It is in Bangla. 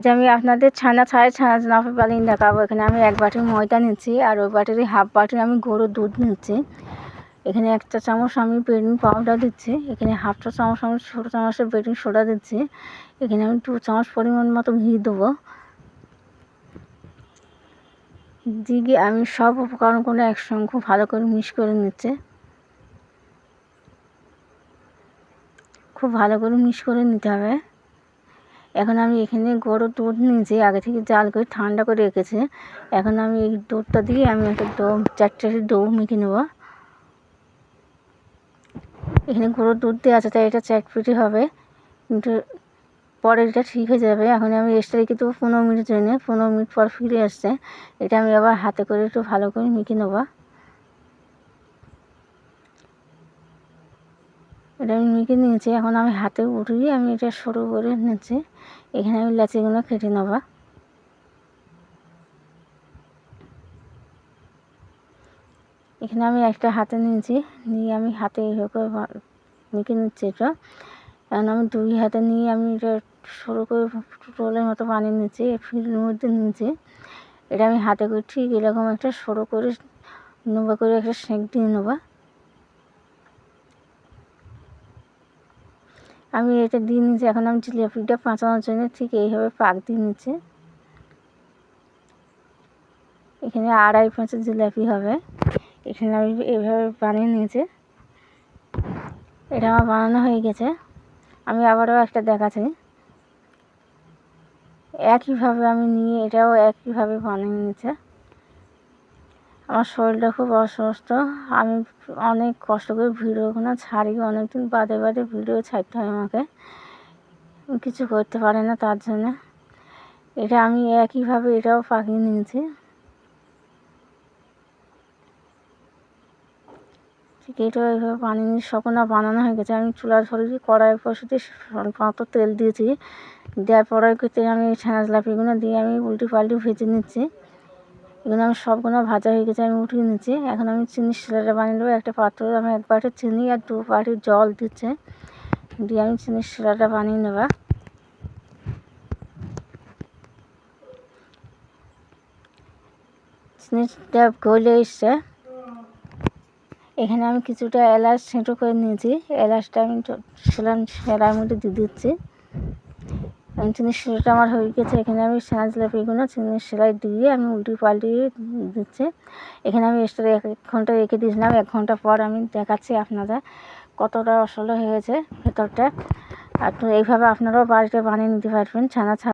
যে আমি আপনাদের ছানা ছাড়াই ছানা নাফে পালিয়ে দেখাবো। এখানে আমি এক বাটি ময়দা নিচ্ছি আর ওই বাটির হাফ বাটি আমি গরুর দুধ নিচ্ছি। এখানে একটা চামচ আমি বেকিং পাউডার দিচ্ছি। এখানে হাফটা চামচ আমি ছোটো চামচের বেকিং সোডা দিচ্ছি। এখানে আমি দু চামচ পরিমাণ মতো ঘি দেবো। দিয়ে আমি সব উপকরণগুলো একসঙ্গে খুব ভালো করে মিক্স করে নিচ্ছে। খুব ভালো করে মিক্স করে নিতে হবে। এখন আমি এখানে গরুর দুধ নিয়েছি আগে থেকে জাল করে ঠান্ডা করে রেখেছে। এখন আমি এই দুধটা দিয়ে আমি একটা ডো চারটে দৌ মেখে নেব। এখানে গরুর দুধ দেওয়া আছে, তাই এটা চ্যাটপিটি হবে। কিন্তু পরে এটা ঠিক হয়ে যাবে। এখন আমি এক্সট্রা রেখে দেবো পনেরো মিনিট জন্য। পনেরো মিনিট পর ফিরে আসছে। এটা আমি আবার হাতে করে একটু ভালো করে মেখে নেব। এটা আমি মেখে নিয়েছি। এখন আমি হাতে উঠিয়ে আমি এটা সরু করে নিচ্ছি। এখানে আমি লাচিগুলো কেটে নেব। এখানে আমি একটা হাতে নিয়েছি। নিয়ে আমি হাতে এইভাবে মেখে নিচ্ছি এটা। এখন আমি দুই হাতে নিয়ে আমি এটা সরু করে রোলের মতো বানিয়ে নিচ্ছি ফিলের মধ্যে নিয়েছি। এটা আমি হাতে করে ঠিক এরকম একটা সরু করে নোবা করে একটা সেঁক দিয়ে নেব। আমি এটা দিয়ে নিচ্ছি এখন আমি জিলিপিটা পাঁচানোর জন্য ঠিক এইভাবে পাক দিয়ে নিচ্ছি। এখানে আড়াই পাঁচের জিলাপি হবে। এখানে আমি এভাবে বানিয়ে নিয়েছি। এটা আমার বানানো হয়ে গেছে। আমি আবারও একটা দেখাচ্ছি। একইভাবে আমি নিয়ে এটাও একইভাবে বানিয়ে নিয়েছে। আমার শরীরটা খুব অসুস্থ। আমি অনেক কষ্ট করে ভিডিওগুলো ছাড়ি অনেক দিন বাদে বাদে ভিডিও ছাড়তে হয় আমাকে। কিছু করতে পারে না তার জন্য। এটা আমি একইভাবে এটাও পাকিয়ে নিয়েছি। এটাও এইভাবে বানিয়ে নিয়ে সকনা বানানো হয়ে গেছে। আমি চুলা ধরেছি কড়াই বসিয়ে স্বল্প তেল দিয়েছি। দেওয়ার পরে আমি ছানা জিলাপিগুলো দিয়ে আমি উল্টি পাল্টি ভেজে নিচ্ছি। এগুলো আমি সবগুলো ভাজা হয়ে গেছে, আমি উঠিয়ে নিচ্ছি এখন আমি চিনির শিলাটা বানিয়ে নেব, একটা পাত্র আমি এক বাটি চিনি আর দু বাটি জল দিচ্ছে। দিয়ে আমি চিনির শিলাটা বানিয়ে নেবা। চিনিটা গলে এসছে। এখানে আমি কিছুটা এলাচ ছেঁটো করে নিয়েছি। এলাচটা আমি শিলার শিলার মধ্যে দিয়ে দিচ্ছি। চিনির সেলাইটা আমার হয়ে গেছে, এখানে আমি জিলাপিগুলো চিনির সেলাই দিয়ে আমি উল্টি পাল্টি দিচ্ছি। এখানে আমি এক্সট্রা এক ঘণ্টা রেখে দিয়েছিলাম, এক ঘণ্টা পর আমি দেখাচ্ছি আপনারা কতটা অসলো হয়েছে ভেতরটা। আর তো এইভাবে আপনারাও বাড়িতে বানিয়ে নিতে পারবেন, ছানা